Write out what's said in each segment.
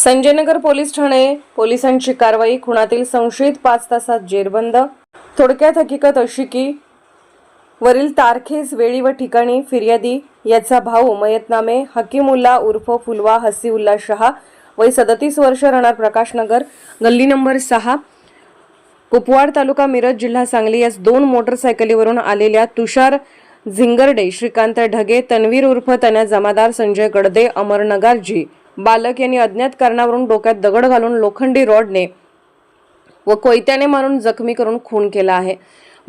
Sanjaynagar police Thane पोलिसांची कारवाई खुणातील संशयित पाच तासात जेरबंद. थोडक्यात हकीकत अशी की वरील तारखेस वेळी व ठिकाणी फिर्यादी याचा भाऊ मयतनामे हकीमुल्ला उर्फ फुलवा हसीउल्ला शहा वय सदतीस वर्ष राहणार प्रकाशनगर गल्ली नंबर सहा. कुपवाड तालुका मिरज जिल्हा सांगली यास दोन मोटरसायकलीवरून आलेल्या तुषार झिंगरडे श्रीकांत ढगे तन्वीर उर्फ तन्या जमादार संजय गडदे अमर नगारजी बालक यांनी अज्ञात कारणावरून डोक्यात दगड घालून लोखंडी रॉडने व कोयत्याने मारून जखमी करून खून केला आहे.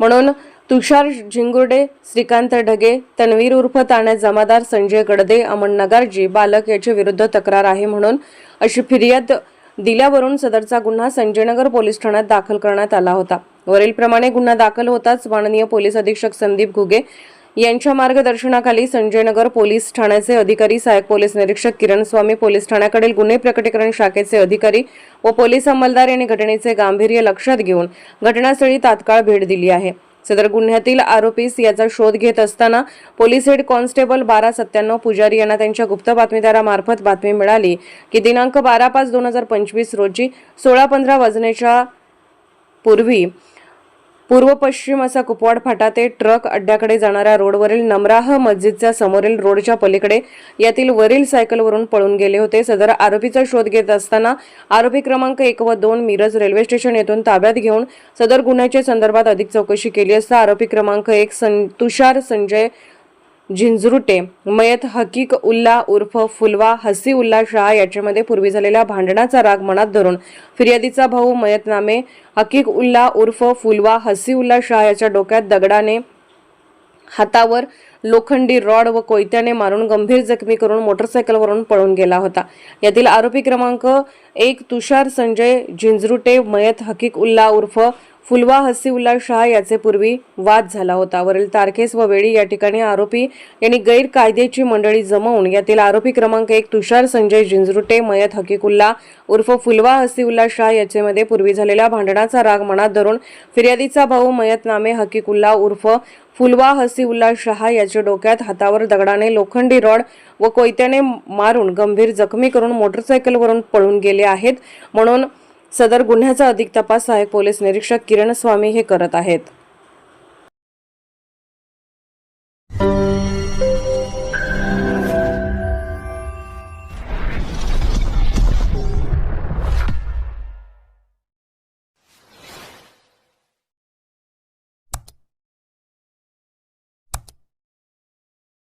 म्हणून तुषार झिंगुर्डे श्रीकांत ढगे तन्वीर उर्फ ताण्या जमादार संजय गडदे अमन नगारजी बालक याच्या विरुद्ध तक्रार आहे म्हणून अशी फिर्याद दिल्यावरून सदरचा गुन्हा संजयनगर पोलीस ठाण्यात दाखल करण्यात आला होता. वरीलप्रमाणे गुन्हा दाखल होताच माननीय पोलीस अधीक्षक संदीप घुगे यांच्या मार्गदर्शनाखाली संजयनगर पोलीस ठाण्याचे अधिकारी सहाय्यक पोलीस निरीक्षक किरण स्वामी पोलीस ठाण्याकडील गुन्हे प्रकटीकरण शाखेचे अधिकारी व पोलीस अंमलदार यांनी घटनेचे गांभीर्य लक्षात घेऊन घटनास्थळी तात्काळ भेट दिली आहे. सदर गुन्ह्यातील आरोपीस याचा शोध घेत असताना पोलीस हेड कॉन्स्टेबल बारा सत्त्याण्णव पुजारी यांना त्यांच्या गुप्त बातमीदारामार्फत बातमी मिळाली की दिनांक बारा पाच दोन हजार पंचवीस रोजी सोळा पंधरा वाजण्याच्या पूर्वी पूर्व पश्चिम असा कुपवाड फाटा ते ट्रक अड्ड्याकडे जाणाऱ्या रोडवरील नमराह मस्जिदच्या समोरील रोडच्या पलीकडे यातील वरील सायकलवरून पळून गेले होते. सदर आरोपीचा शोध घेत असताना आरोपी क्रमांक एक व दोन मिरज रेल्वे स्टेशन येथून ताब्यात घेऊन सदर गुन्ह्याच्या संदर्भात अधिक चौकशी केली असता आरोपी क्रमांक एक सं तुषार संजय झिंझरुटे मयत हकीक उल्ला उर्फ फुलवा हसी उल्ला शाह याच्यामध्ये पूर्वी झालेल्या भांडणाचा राग मनात धरून फिर्यादीचा भाऊ मयत नामे हकीक उल्ला उर्फ फुलवा हसी उल्ला शाह याच्या डोक्यात दगडाने हातावर लोखंडी रॉड व कोयत्याने मारून गंभीर जखमी करून मोटरसायकलवरून पळून गेला होता. यातील आरोपी क्रमांक एक तुषार संजय झिंझरुटे मयत हकीक उल्ला उर्फ फुलवा हसीउल्ला शाह याचे पूर्वी वाद झाला होता. वरील तारखेस व वेळी या ठिकाणी आरोपी यांनी गैरकायदेची मंडळी जमवून यातील आरोपी क्रमांक एक तुषार संजय जिंजरुटे मयत हकीकुल्ला उर्फ फुलवा हसीउल्ला शाह याच्यामध्ये पूर्वी झालेल्या भांडणाचा राग मनात धरून फिर्यादीचा भाऊ मयत नामे हकीकुल्ला उर्फ फुलवा हसीउल्ला शहा याच्या डोक्यात हातावर दगडाने लोखंडी रॉड व कोयत्याने मारून गंभीर जखमी करून मोटरसायकलवरून पळून गेले आहेत. म्हणून सदर गुन्ह्याचा अधिक तपास सहाय्यक पोलीस निरीक्षक किरण स्वामी हे करत आहेत.